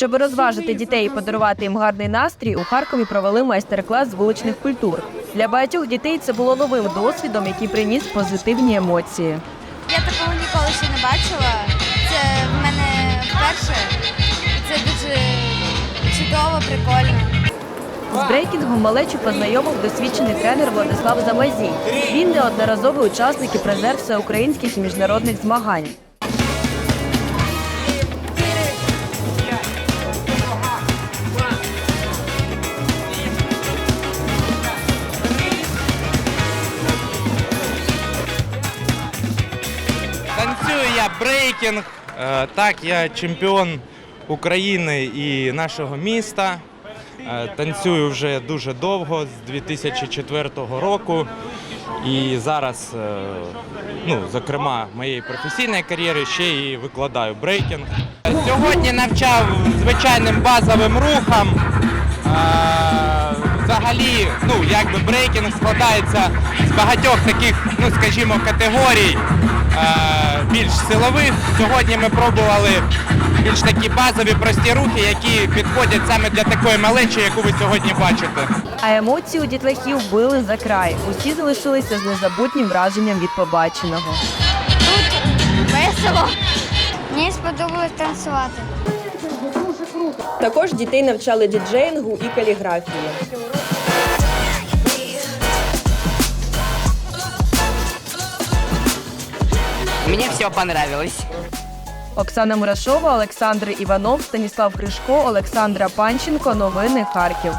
Щоб розважити дітей і подарувати їм гарний настрій, у Харкові провели майстер-клас з вуличних культур. Для багатьох дітей це було новим досвідом, який приніс позитивні емоції. Я такого ніколи ще не бачила. Це в мене вперше. Це дуже чудово, прикольно. З брейкінгом малечу познайомив досвідчений тренер Владислав Замазій. Він неодноразовий учасник і призер всеукраїнських і міжнародних змагань. Танцюю я брейкінг. Е, Так, я чемпіон України і нашого міста. Е, Танцюю вже дуже довго, з 2004 року. І зараз, е, ну, зокрема, моєї професійної кар'єри ще і викладаю брейкінг. Сьогодні навчав звичайним базовим рухам. Взагалі, ну якби брейкінг складається з багатьох таких, ну скажімо, категорій більш силових. Сьогодні ми пробували більш такі базові прості рухи, які підходять саме для такої малечі, яку ви сьогодні бачите. А емоції у дітлахів били за край. Усі залишилися з незабутнім враженням від побаченого. Весело. Мені сподобалось танцювати. Також дітей навчали діджеїнгу і каліграфії. Мне все понравилось. Оксана Мурашова, Олександр Іванов, Станіслав Кришко, Олександра Панченко. Новини Харків.